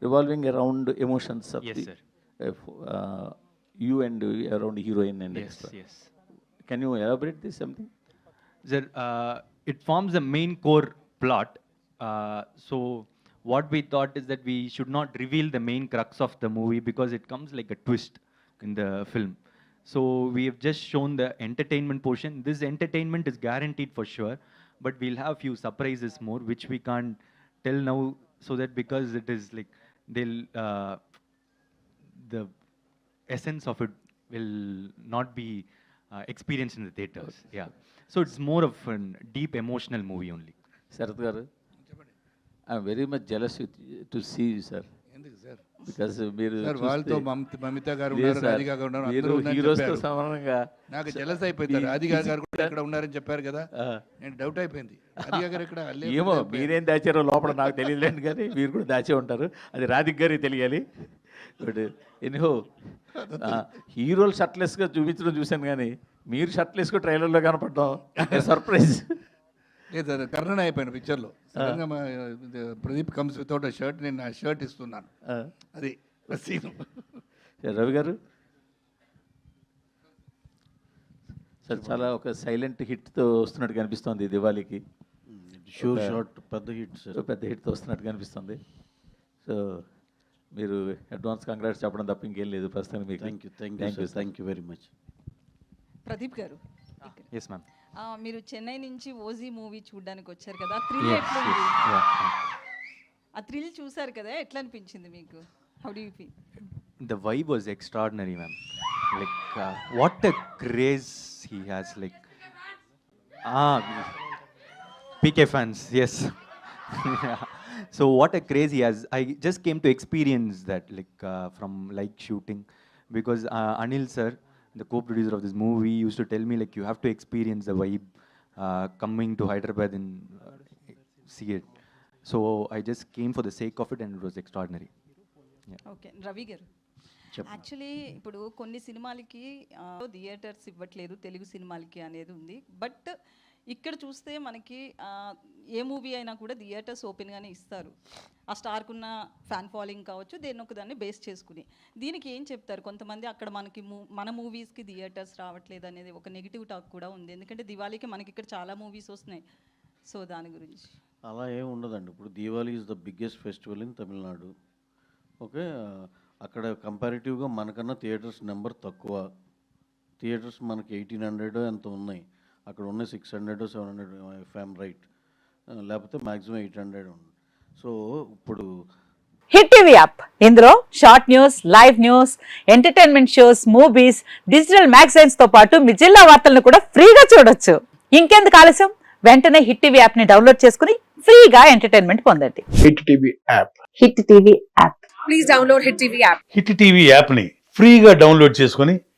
revolving around emotions of Yes, the, sir. uh, uh, you and around heroine and Yes, extra. yes. Can you elaborate this something? Sir, uh, it forms the main core plot. Uh, so what we thought is that we should not reveal the main crux of the movie because it comes like a twist in the film. So we have just shown the entertainment portion. This entertainment is guaranteed for sure, but we'll have few surprises more which we can't tell now so that because it is like they'll uh, the essence of it will not be uh, experienced in the theaters. Yeah. So it's more of a deep emotional movie only. Sarath garu, I'm very much jealous with, to see you, sir. Because మీరు వాళ్ళతో మమత- గారు ఉన్నారు sir, Radhika గారు ఉన్నారు అందరూ హీరోస్తో. సమానంగా నాకు jealous అయిపోయింది రాధిక గారు కూడా ఇక్కడ ఉన్నారని చెప్పారు కదా. నేను డౌట్ అయిపోయింది. రాధిక గారు ఇక్కడ ఏమో. మీరేం దాచారో లోపల నాకు తెలియలేండి కానీ మీరు కూడా దాచే ఉంటారు. అది రాధిక్ గారికి తెలియాలి. బట్ ఎనిహో హీరోలు షర్ట్లెస్గా చూపించడం చూశాను కానీ మీరు షర్ట్లెస్గా ట్రైలర్లో కనపడడం సర్ప్రైజ్ లేదు సార్ కర్ణన్ అయిపోయాను పిక్చర్లో సడన్గా మా ఇది Pradeep comes without a shirt నేను ఆ షర్ట్ ఇస్తున్నాను. అది సీన్ రవి గారు? సార్ చాలా ఒక సైలెంట్ హిట్తో వస్తున్నట్టు కనిపిస్తోంది ఈ దివాళీకి. షూర్ షాట్ పెద్ద హిట్ సార్ పెద్ద హిట్తో వస్తున్నట్టు కనిపిస్తుంది. సో మీరు అడ్వాన్స్ కంగ్రాట్స్ చెప్పడం తప్ప ఇంకేం లేదు. ప్రస్తుతానికి మీకు thank you thank you thank you very much Pradeep garu ma'am. ఆ, మీరు చెన్నై నుంచి ఓజీ మూవీ చూడడానికి వచ్చారు కదా ఆ థ్రిల్ చూసారు కదా ఎట్లా అనిపించింది మీకు? How do feel the vibe was extraordinary ma'am like what a craze he has like PK fans yes so what a craze he has I just came to experience that like from like shooting because Anil sir uh, the co-producer of this movie, used to tell me like you have to experience the vibe uh, coming to Hyderabad and uh, see it. So I just came for the sake of it, and it was extraordinary. Yeah. Okay Ravi garu actually ఇప్పుడు కొన్ని సినిమాలకి theatres ఇవ్వట్లేదు తెలుగు సినిమాలకి అనేది ఉంది but ఇక్కడ చూస్తే మనకి ఏ మూవీ అయినా కూడా థియేటర్స్ ఓపెన్గానే ఇస్తారు. ఆ స్టార్కున్న ఫ్యాన్ ఫాలోయింగ్ కావచ్చు దేని ఒక దాన్ని బేస్ చేసుకుని. దీనికి ఏం చెప్తారు? కొంతమంది అక్కడ మనకి మూ మన మూవీస్కి థియేటర్స్ రావట్లేదు అనేది ఒక నెగిటివ్ టాక్ కూడా ఉంది. ఎందుకంటే దివాళీకి మనకి ఇక్కడ చాలా మూవీస్ వస్తున్నాయి. సో దాని గురించి. అలా ఏం ఉండదండి. ఇప్పుడు Diwali is the biggest festival in Tamil Nadu. Okay? అక్కడ కంపారిటివ్గా మనకన్నా థియేటర్స్ నెంబర్ తక్కువ. థియేటర్స్ మనకి ఎయిటీన్ హండ్రెడ్ ఎంత ఉన్నాయి. అక్కడ ఉన్నాయి six hundred seven hundred ma'am right. లేకపోతే మ్యాక్సిమం ఎయిట్ హండ్రెడ్ ఉంది. సో ఇప్పుడు హిట్ టీవీ యాప్. ఇందులో short news live news entertainment shows movies digital మ్యాగజైన్స్తో పాటు మీ జిల్లా వార్తలను కూడా ఫ్రీగా చూడొచ్చు. ఇంకెందుకు ఆలస్యం? వెంటనే హిట్ టీవీ యాప్ని డౌన్లోడ్ చేసుకుని ఫ్రీగా ఎంటర్టైన్మెంట్ పొందండి. Hit TV app. Hit TV app. Hit TV యాప్ని ఫ్రీగా డౌన్లోడ్ చేసుకొని